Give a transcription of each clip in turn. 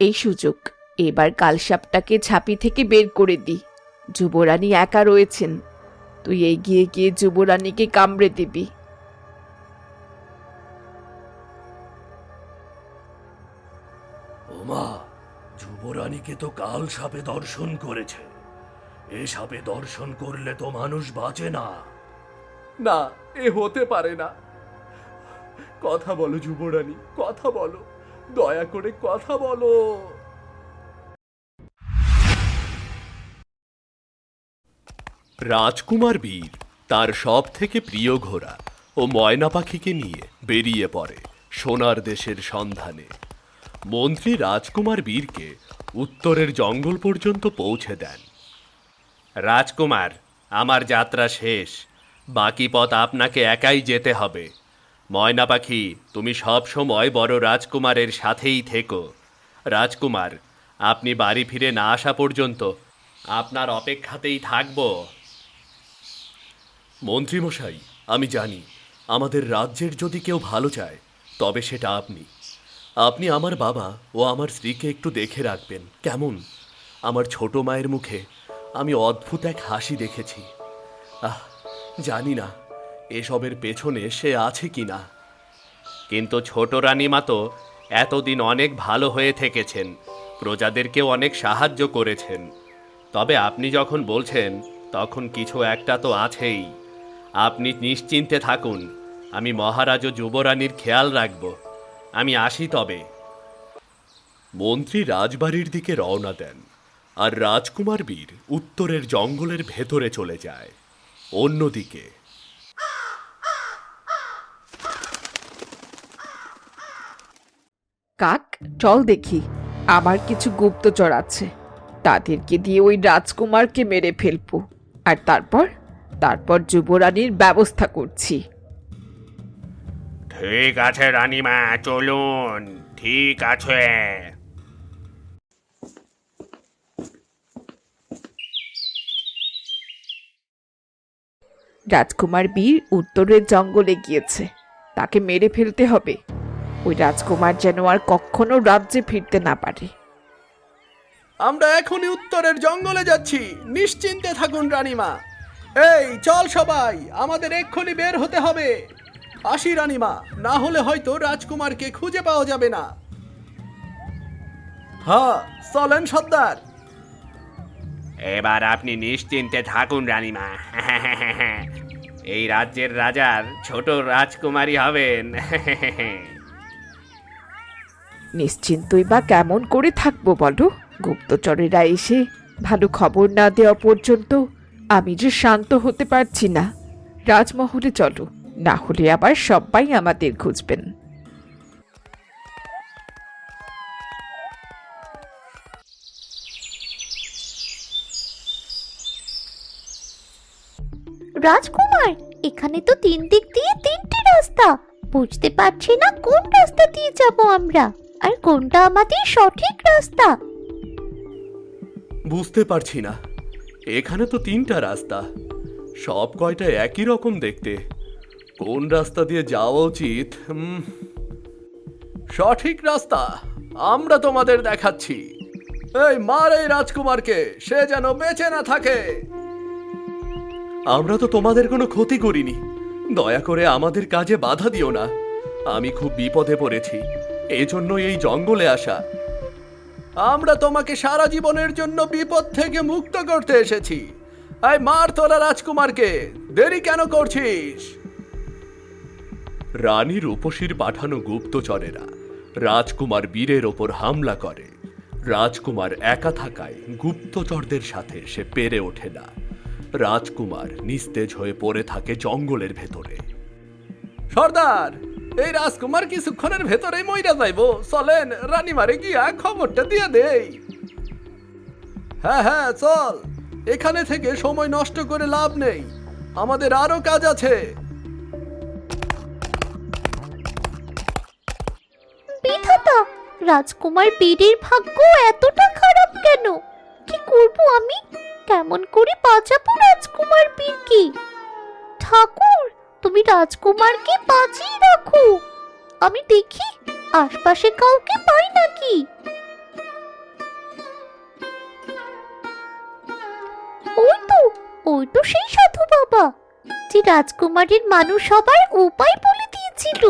এই সুযোগ। এবার কালসাপটাকে ছাপি থেকে বের করে দি। যুবরানী একা রয়েছেন। তুই এগিয়ে গিয়ে যুবরানীকে কামড়ে দিবি। ওমা যুবরানীকে তো কাল সাপে দর্শন করেছে। এ সাপে দর্শন করলে তো মানুষ বাঁচে না। না এ হতে পারে না। কথা বলো যুবরানী কথা বলো। দয়া করে কথা বলো। রাজকুমার বীর তার সব থেকে প্রিয় ঘোড়া ও ময়না পাখিকে নিয়ে বেরিয়ে পড়ে সোনার দেশের সন্ধানে। মন্ত্রী রাজকুমার বীরকে উত্তরের জঙ্গল পর্যন্ত পৌঁছে দেন। রাজকুমার, আমার যাত্রা শেষ। বাকি পথ আপনাকে একাই যেতে হবে। ময়না পাখি তুমি সব সময় বড় রাজকুমারের সাথেই থেকো। রাজকুমার, আপনি বাড়ি ফিরে না আসা পর্যন্ত আপনার অপেক্ষাতেই থাকব। মন্ত্রীমশাই, আমি জানি আমাদের রাজ্যের যদি কেউ ভালো চায়, তবে সেটা আপনি। আপনি আমার বাবা ও আমার স্ত্রীকে একটু দেখে রাখবেন, কেমন? আমার ছোট মায়ের মুখে আমি অদ্ভুত এক হাসি দেখেছি। আহ, জানি না। এসবের পেছনে সে আছে কি না কিন্তু ছোট রানীমা তো এতদিন অনেক ভালো হয়ে থেকেছেন, প্রজাদেরকেও অনেক সাহায্য করেছেন। তবে আপনি যখন বলছেন, তখন কিছু একটা তো আছেই। আপনি নিশ্চিন্তে থাকুন, আমি মহারাজ ও যুবরানীর খেয়াল রাখব। আমি আসি তবে। মন্ত্রী রাজবাড়ির দিকে রওনা দেন, আর রাজকুমার বীর উত্তরের জঙ্গলের ভেতরে চলে যায়। অন্যদিকে কাক চল দেখি। আমার কিছু গুপ্তচর আছে। তাদেরকে দিয়ে ওই রাজকুমারকে মেরে ফেলব। আর তারপর? তারপর যুবরানীর ব্যবস্থা করছি। ঠিক আছে রানীমা চলুন। ঠিক আছে। রাজকুমার বীর উত্তরের জঙ্গলে গিয়েছে। তাকে মেরে ফেলতে হবে। ওই রাজকুমার যেন আর কখনো রাজ্যে ফিরতে না পারে। আমরা এখনই উত্তরের জঙ্গলে যাচ্ছি। নিশ্চিন্তে থাকুন রানীমা। এই চল সবাই আমাদের এক্ষুনি বের হতে হবে। আসি রানীমা না হলে হয়তো রাজকুমারকে খুঁজে পাওয়া যাবে না। হ্যাঁ চলেন সর্দার। এবার আপনি নিশ্চিন্তে থাকুন রানীমা। এই রাজ্যের রাজার ছোট রাজকুমারী হবেন। নিশ্চিন্তই বা কেমন করে থাকব বলো? গুপ্তচরেরা এসে ভালো খবর না দেওয়া পর্যন্ত আমি যে শান্ত হতে পারছি না। রাজমহলে চলো, না হলে আবার সবাই আমাদের খুঁজবেন। রাজকুমার, এখানে তো তিন দিক দিয়ে তিনটি রাস্তা। বুঝতে পারছি না কোন রাস্তা দিয়ে যাব আমরা। আর কোনটা আমাদের সঠিক রাস্তা? বুঝতে পারছি না। এখানে তো তিনটা রাস্তা। সব কয়টা একই রকম দেখতে। কোন রাস্তা দিয়ে যাওয়া উচিত? সঠিক রাস্তা। আমরা তোমাদের দেখাচ্ছি। এই মার এই রাজকুমারকে, সে যেন বেঁচে না থাকে। আমরা তো তোমাদের কোনো ক্ষতি করিনি। দয়া করে আমাদের কাজে বাধা দিও না। আমি খুব বিপদে পড়েছি। এজন্য এই জঙ্গলে আসা। আমরা তোমাকে সারা জীবনের জন্য বিপদ থেকে মুক্ত করতে এসেছি। মার রাজকুমারকে দেরি কেন করছিস? রানী রূপসীর পাঠানো গুপ্তচরেরা রাজকুমার বীরের ওপর হামলা করে। রাজকুমার একা থাকায় গুপ্তচরদের সাথে সে পেরে ওঠে না। রাজকুমার নিস্তেজ হয়ে পড়ে থাকে জঙ্গলের ভেতরে। সর্দার! এই রাজকুমার কিছুক্ষণের ভেতরে মইরা যাইব। চলেন, রানীমারে গিয়া খবরটা দিয়ে দেই। হ্যাঁ হ্যাঁ চল। এখানে থেকে সময় নষ্ট করে লাভ নেই। আমাদের আরও কাজ আছে। রাজকুমার বীরের ভাগ্য এতটা খারাপ কেন? কি করব আমি? কেমন করে বাঁচাবো রাজকুমার বীরকে? ঠাকুর তুমি রাজকুমারকে বাঁচিয়ে রাখো। আমি দেখি আশপাশে কাউকে পাই নাকি। ওই তো ওই তো সেই সাধু বাবা, যে রাজকুমারের মানুষ সবার উপায় বলে দিয়েছিল।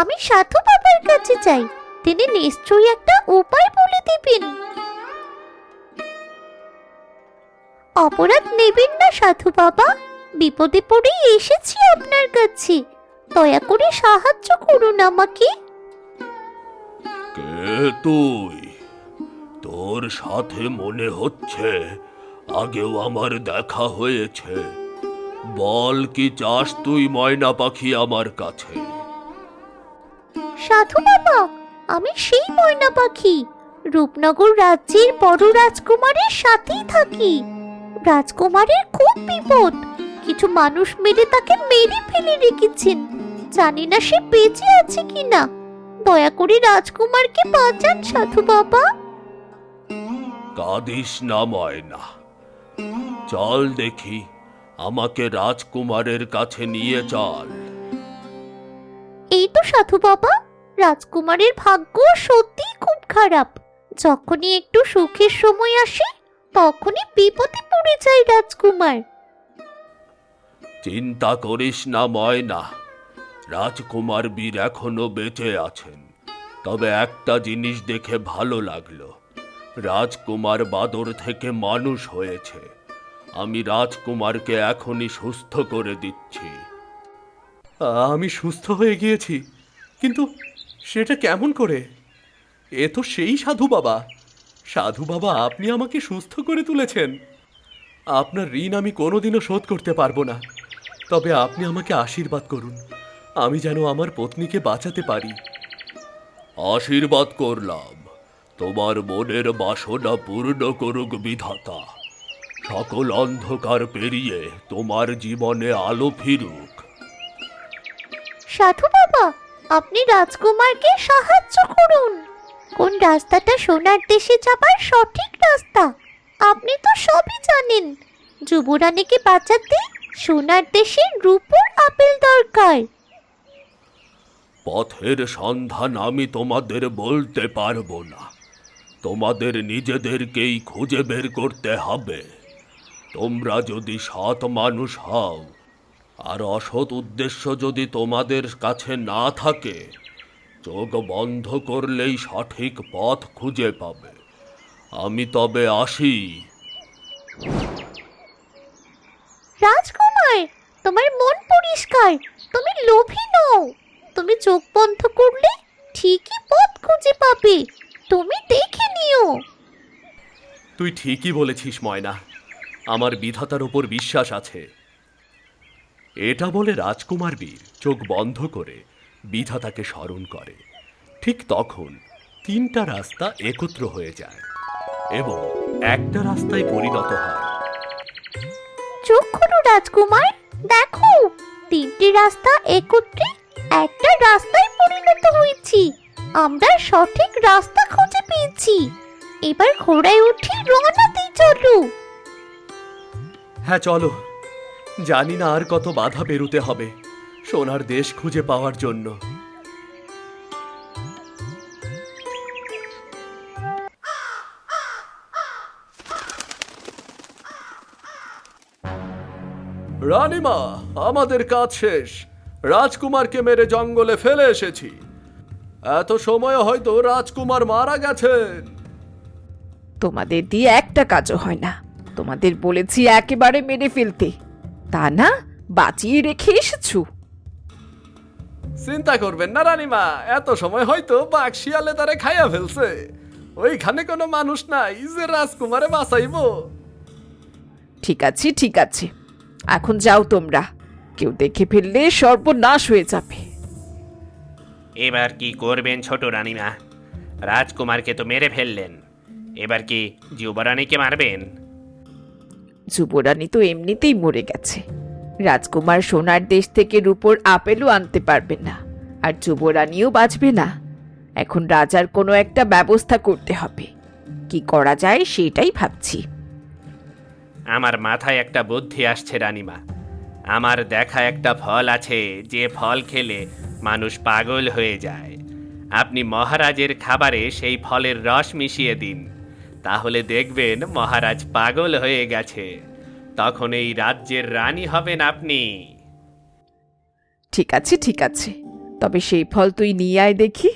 আমি সাধু বাবার কাছে চাই, তিনি নিশ্চয়ই একটা উপায় বলে দিবেন। অপরাধ নেবেন না সাধু বাবা। বিপদে পড়েই এসেছি আপনার কাছে। দয়া করে সাহায্য করুন আমাকে। কে তুই? তোর সাথে মনে হচ্ছে আগেও আমার দেখা হয়েছে। বল কি চাস তুই ময়না পাখি আমার কাছে? সাধু বাবা আমি সেই ময়না পাখি। রূপনগর রাজ্যের বড় রাজকুমারের সাথেই থাকি। রাজকুমারের খুব বিপদ। কিছু মানুষ মেরে তাকে মেরে ফেলে রেখেছেন। জানি না সে বেঁচে আছে কিনা। দয়া করে রাজকুমারকে বাঁচান সাধু বাবা। কাঁদিস না ময়না। চল দেখি আমাকে রাজকুমারের কাছে নিয়ে চল। এই তো সাধু বাবা রাজকুমারের ভাগ্য সত্যি খুব খারাপ। যখনই একটু সুখের সময় আসে তখনই বিপদে পড়ে যায় রাজকুমার। চিন্তা করিস না, ময়না। রাজকুমার বীর এখনও বেঁচে আছেন। তবে একটা জিনিস দেখে ভালো লাগল। রাজকুমার বাদর থেকে মানুষ হয়েছে। আমি রাজকুমারকে এখনই সুস্থ করে দিচ্ছি। আমি সুস্থ হয়ে গিয়েছি, কিন্তু সেটা কেমন করে? এ তো সেই সাধু বাবা। সাধু বাবা, আপনি আমাকে সুস্থ করে তুলেছেন। আপনার ঋণ আমি কোনোদিনও শোধ করতে পারব না। তবে আপনি আমাকে আশীর্বাদ করুন। আমি যেন আমার পত্নীকে বাঁচাতে পারি। আশীর্বাদ করলাম। তোমার মনের বাসনা পূর্ণ করুক বিধাতা। সকল অন্ধকার পেরিয়ে তোমার জীবনে আলো ফিরুক। সাধু বাবা আপনি রাজকুমারকে সাহায্য করুন। কোন রাস্তাটা সোনার দেশে যাবার সঠিক রাস্তা? আপনি তো সবই জানেন। যুবরানীকে বাঁচাতে সোনার দেশের রূপোর আপেল দরকার। পথের সন্ধান আমি তোমাদের বলতে পারব না। তোমাদের নিজেদেরকেই খুঁজে বের করতে হবে। তোমরা যদি সৎ মানুষ হও, আর অসৎ উদ্দেশ্য যদি তোমাদের কাছে না থাকে, চোখ বন্ধ করলেই সঠিক পথ খুঁজে পাবে। আমি তবে আসি। রাজকুমার, তোমার মন পরিষ্কার, তুমি লোভী নও। তুমি চোখ বন্ধ করলে ঠিকই পথ খুঁজে পাবে, তুমি দেখে নিও। তুই ঠিকই বলেছিস, ময়না। আমার বিধাতার ওপর বিশ্বাস আছে। এটা বলে রাজকুমার বীর চোখ বন্ধ করে বিধাতাকে স্মরণ করে। ঠিক তখন তিনটা রাস্তা একত্র হয়ে যায় এবং একটা রাস্তায় পরিণত হয়। চোখ রাজকুমার, দেখো, তিনটি রাস্তা একত্রে একটা রাস্তায় পরিণত হয়েছি। আমরা সঠিক রাস্তা খুঁজে পেয়েছি। এবার ঘোড়ায় উঠে রওনা দিই, চলো। হ্যাঁ চলো। জানি না আর কত বাধা পেরুতে হবে, সোনার দেশ খুঁজে পাওয়ার জন্য। রানীমা আমাদের কাজ শেষ। রাজকুমারকে মেরে জঙ্গলে ফেলে এসেছি। এত সময় হয়তো রাজকুমার মারা গেছেন তোমাদের দিয়ে একটা কাজও হয় না। তোমাদের বলেছি একেবারে মেরে ফেলতে। তা না বাঁচিয়ে রেখে এসেছ? চিন্তা করবেন না রানীমা এত সময় হয়তো বাঘ শিয়ালে তারে খাইয়া ফেলছে। ওইখানে কোনো মানুষ নাই যে রাজকুমারে বাঁচাইবো। ঠিক আছে ঠিক আছে। এখন যাও তোমরা। কেউ দেখে ফেললে সর্বনাশ হয়ে যাবে। এবার কি করবেন ছোট রানীমা? রাজকুমারকে তো মেরে ফেললেন। এবার কি যুবরানীকে মারবেন? যুবরানী তো এমনিতেই মরে গেছে। রাজকুমার সোনার দেশ থেকে রূপোর আপেলও আনতে পারবে না আর যুবরানীও বাঁচবে না। এখন রাজার কোনো একটা ব্যবস্থা করতে হবে। কি করা যায় সেটাই ভাবছি। আমার মাথায় একটা বুদ্ধি আসছে রানিমা। আমার দেখা একটা ফল আছে যে ফল খেলে মানুষ পাগল হয়ে যায়। আপনি মহারাজের খাবারে সেই ফলের রস মিশিয়ে দিন। তাহলে দেখবেন মহারাজ পাগল হয়ে গেছে। তখন এই রাজ্যের রানী হবেন আপনি। ঠিক আছে ঠিক আছে। তবে সেই ফল তুই নিয়ে আয় দেখি।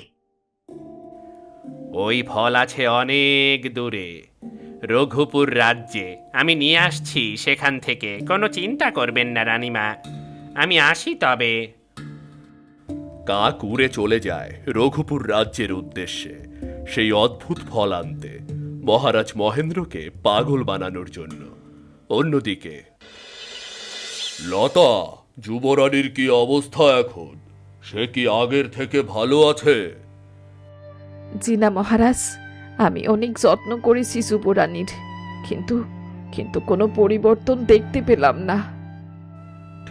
ওই ফল আছে অনেক দূরে। রঘুপুর রাজ্যে। আমি নিয়ে আসছি সেখান থেকে। কোনো চিন্তা করবেন না রানীমা। আমি আসি তবে। কাক উড়ে চলে যায় রঘুপুর রাজ্যের উদ্দেশ্যে। সেই অদ্ভুত ফল আনতে। মহারাজ মহেন্দ্রকে পাগল বানানোর জন্য। অন্যদিকে লতা যুবরানীর কি অবস্থা এখন? সে কি আগের থেকে ভালো আছে? জিনা মহারাজ। আমি অনেক যত্ন করেছি যুবরানীর কিন্তু কিন্তু কোনো পরিবর্তন দেখতে পেলাম না।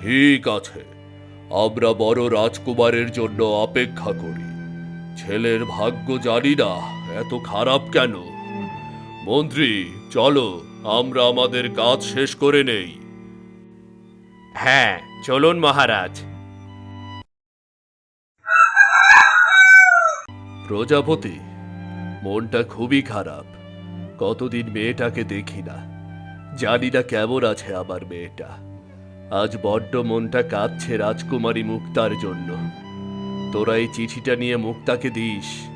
ঠিক আছে আমরা বড় রাজকুমারের জন্য অপেক্ষা করি। ছেলের ভাগ্য জানি না এত খারাপ কেন? মন্ত্রী চলো আমরা আমাদের কাজ শেষ করে নেই। হ্যাঁ চলুন মহারাজ। প্রজাপতি মনটা খুবই খারাপ। কতদিন মেয়েটাকে দেখি না। জানি না কেমন আছে আমার মেয়েটা। আজ বড্ড মনটা কাঁদছে রাজকুমারী মুক্তার জন্য। তোরা এই চিঠিটা নিয়ে মুক্তাকে দিস।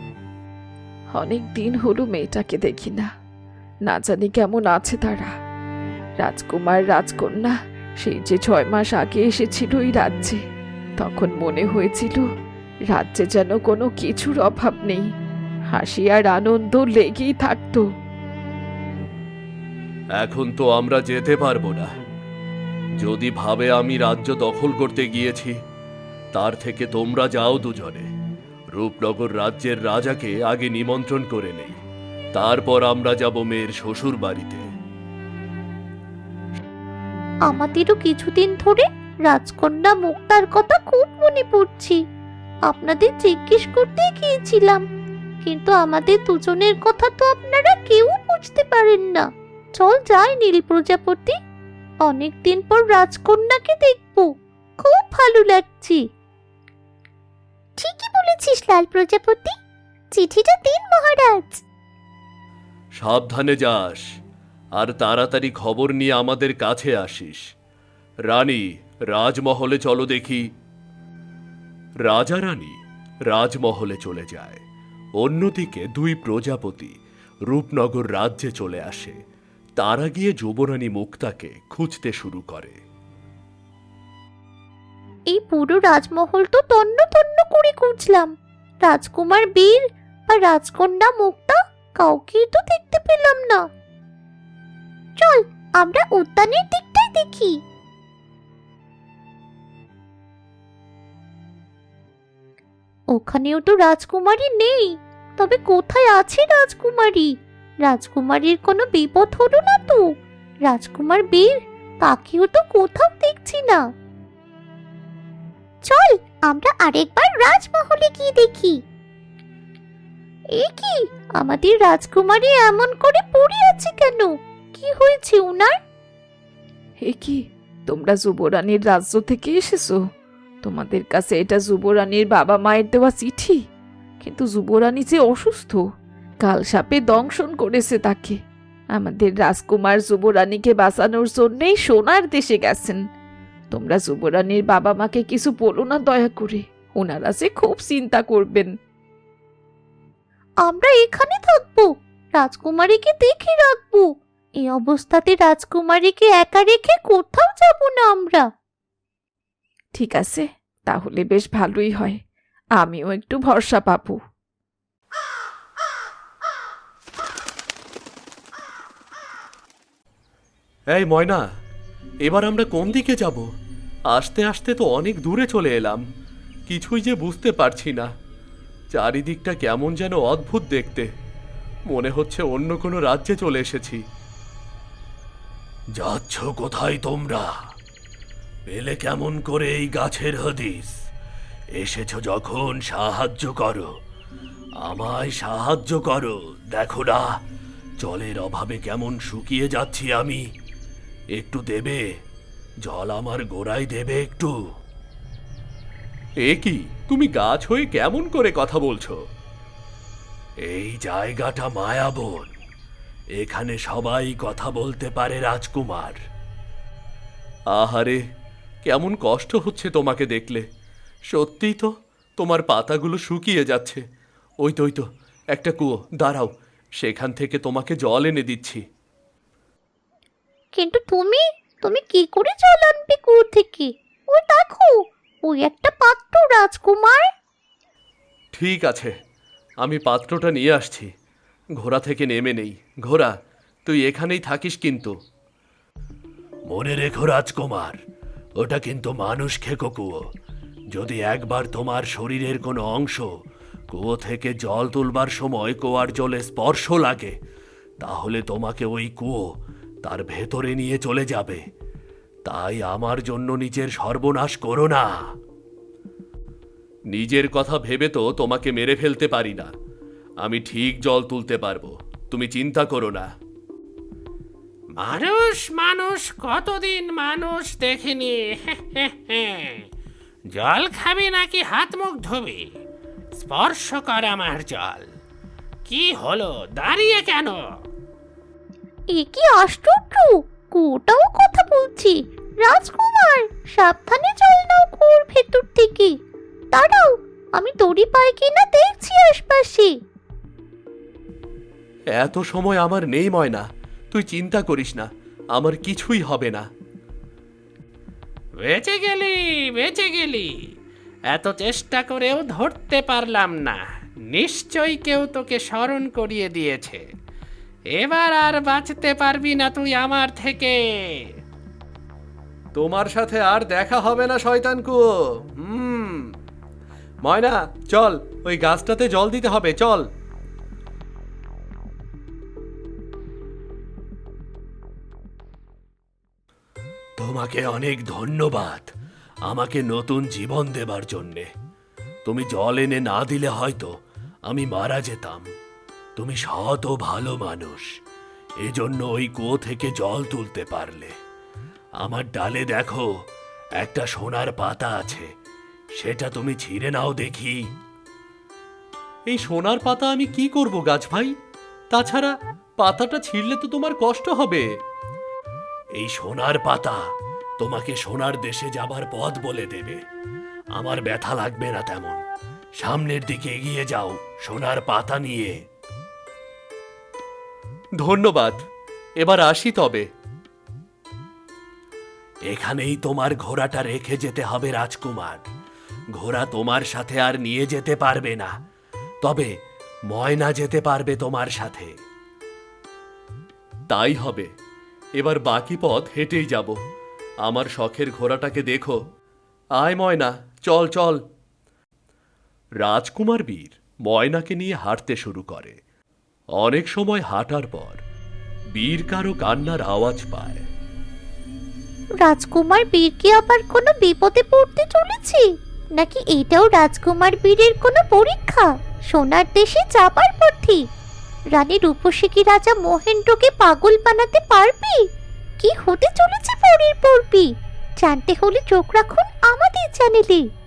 অনেক দিন হলো মেয়েটাকে দেখি না। না জানি কেমন আছে তারা। রাজকুমার, রাজকন্যা, সেই যে ছয় মাস আগে এসেছিল এই রাজ্যে। তখন মনে হয়েছিল রাজ্যে যেন কোনো কিছুর অভাব নেই। হাসি আর আনন্দ লেগেই থাকতো। এখন তো আমরা যেতে পারব না। যদি ভাবে আমি রাজ্য দখল করতে গিয়েছি তার থেকে তোমরা যাও দুজনে। রূপনগর রাজ্যের রাজাকে আগে নিমন্ত্রণ করে নেই। তারপর আমরা যাব মেয়ের শ্বশুর বাড়িতে। আমাদেরও কিছুদিন ধরে রাজকন্যা মুক্তার কথা খুব মনে পড়ছে। আপনাদের জিজ্ঞেস করতে গিয়েছিলাম। কিন্তু আমাদের দুজনের কথা তো আপনারা কেউ বুঝতে পারেন না। চল যাই, নীল প্রজাপতি। অনেকদিন পর রাজকন্যাকে দেখব। খুব ভালো লাগছে। ঠিকই বলেছিস, লাল প্রজাপতি। চিঠিটা দিন, মহারাজ। সাবধানে যাস, আর তাড়াতাড়ি খবর নিয়ে আমাদের কাছে আসিস। রানী, রাজমহলে চলো দেখি। রাজা রানী রাজমহলে চলে যায়। অন্যদিকে দুই প্রজাপতি রূপনগর রাজ্যে চলে আসে। তারা গিয়ে যুবরানী মুক্তাকে খুঁজতে শুরু করে। এই পুরো রাজমহল তো তন্ন তন্ন করে খুঁজলাম। রাজকুমার বীর আর রাজকন্যা মুক্তা কাউকেই তো দেখতে পেলাম না। চল, আমরা উদ্যানের দিকটাই দেখি। ওখানেও তো রাজকুমারী নেই। তবে কোথায় আছে রাজকুমারী? রাজকুমারীর কোনো বিপদ হলো না তো? রাজকুমার বীর, তাকেও তো কোথাও দেখছি না। চল, আমরা আরেকবার রাজমহলে গিয়ে দেখি। এ কি, আমাদের রাজকুমারী এমন করে পড়ে আছে কেন? কি হয়েছে উনার? এ কি, তোমরা যুবরানীর রাজ্য থেকে এসেছ? তোমাদের কাছে এটা যুবরানীর বাবা মায়ের দেওয়া চিঠি? কিন্তু যুবরানী যে অসুস্থ কাল সাপে দংশন করেছে তাকে। আমাদের রাজকুমার যুবরানীকে বাঁচানোর জন্যেই সোনার দেশে গেছেন। তোমরা যুবরানীর বাবা মাকে কিছু বলো না দয়া করে ওনারা যে খুব চিন্তা করবেন। আমরা এখানে থাকব রাজকুমারীকে দেখে রাখব। এই অবস্থাতে রাজকুমারীকে একা রেখে কোথাও যাব না আমরা। ঠিক আছে তাহলে বেশ ভালোই হয়। আমিও একটু ভরসা পাবো। এই ময়না এবার আমরা কোন দিকে যাব? আসতে আসতে তো অনেক দূরে চলে এলাম। কিছুই যে বুঝতে পারছি না। চারিদিকটা কেমন যেন অদ্ভুত দেখতে। মনে হচ্ছে অন্য কোনো রাজ্যে চলে এসেছি। যাচ্ছ কোথায় তোমরা? পেলে কেমন করে এই গাছের হদিস? এসেছ যখন সাহায্য করো। আমায় সাহায্য করো। দেখো না জলের অভাবে কেমন শুকিয়ে যাচ্ছি আমি। একটু দেবে? জল আমার গোড়ায় দেবে একটু। এ কি? তুমি গাছ হয়ে কেমন করে কথা বলছো? এই জায়গাটা মায়াবন। এখানে সবাই কথা বলতে পারে রাজকুমার। আহারে কেমন কষ্ট হচ্ছে তোমাকে দেখলে। সত্যিই তো তোমার পাতাগুলো শুকিয়ে যাচ্ছে। ওই তো ওই তো একটা কুয়ো দাঁড়াও সেখান থেকে তোমাকে জল এনে দিচ্ছি। কিন্তু তুমি তুমি কি করে জল আনবে কুয়ো থেকে? ওই দেখো ওই একটা পাত্র রাজকুমার। ঠিক আছে আমি পাত্রটা নিয়ে আসছি। ঘোড়া থেকে নেমে নেই। ঘোড়া তুই এখানেই থাকিস কিন্তু। মনে রেখো রাজকুমার ওটা কিন্তু মানুষ খেকো কুয়ো। যদি একবার তোমার শরীরের কোনো অংশ কুয়ো থেকে জল তুলবার সময় কুয়ার জলে স্পর্শ লাগে, তাহলে তোমাকে ওই কুয়ো তার ভেতরে নিয়ে চলে যাবে। তাই আমার জন্য নিজের সর্বনাশ করো না। নিজের কথা ভেবে তো তোমাকে মেরে ফেলতে পারি না। আমি ঠিক জল তুলতে পারব, তুমি চিন্তা করো না। মানুষ মানুষ, কতদিন মানুষ দেখিনি? জল খাবে নাকি হাত মুখ ধোবে? স্পর্শ কর আমার জল। কি হলো? দাঁড়িয়ে কেন? এ কি আশ্চর্য! কুয়োটাও কথা বলছি। রাজকুমার সাবধানে জল নাও কুয়োর ভেতর থেকে। দাঁড়াও আমি দড়ি পাই কিনা দেখছি আশপাশে। এত সময় আমার নেই ময়না। তুই চিন্তা করিস না। আমার কিছুই হবে না। বেঁচে গেলি বেঁচে গেলি। এত চেষ্টা করেও ধরতে পারলাম না। নিশ্চয়ই কেউ তোকে স্মরণ করিয়ে দিয়েছে। এবার আর বাঁচতে পারবি না তুই আমার থেকে। তোমার সাথে আর দেখা হবে না, শয়তান কুয়ো। হুম। ময়না, চল, ওই গাছটাতে জল দিতে হবে, চল। তোমাকে অনেক ধন্যবাদ আমাকে নতুন জীবন দেবার জন্যে। তুমি জল এনে না দিলে হয়তো আমি মারা যেতাম। তুমি সৎ ও ভালো মানুষ, এজন্য ওই কুয়ো থেকে জল তুলতে পারলে। আমার ডালে দেখো, একটা সোনার পাতা আছে, সেটা তুমি ছিঁড়ে নাও দেখি। এই সোনার পাতা আমি কি করব গাছ ভাই? তাছাড়া পাতাটা ছিঁড়লে তো তোমার কষ্ট হবে। এই সোনার পাতা তোমাকে সোনার দেশে যাবার পথ বলে দেবে। আমার ব্যথা লাগবে না তেমন। সামনের দিকে এগিয়ে যাও, সোনার পাতা নিয়ে। ধন্যবাদ। এবার আসি তবে। এখানেই তোমার ঘোড়াটা রেখে যেতে হবে রাজকুমার। ঘোড়া তোমার সাথে আর নিয়ে যেতে পারবে না। তবে ময়না যেতে পারবে তোমার সাথে। তাই হবে। এবার বাকি পথ হেঁটেই যাব। আমার শখের ঘোড়াটাকে দেখো। আয় ময়না, চল চল। রাজকুমার বীর ময়নাকে নিয়ে হাঁটতে শুরু করে। অনেক সময় হাঁটার পর বীর কারও কান্নার আওয়াজ পায়। রাজকুমার বীর কি আবার কোনো বিপদে পড়তে চলেছে? নাকি এটাও রাজকুমার বীরের কোনো পরীক্ষা? সোনার দেশে যাবার পথে। রানী রূপসী কি রাজা মহেন্দ্রকে পাগল বানাতে পারবি? কি হতে চলেছে পরের পর্বি? জানতে হলে চোখ রাখুন আমাদের চ্যানেলে।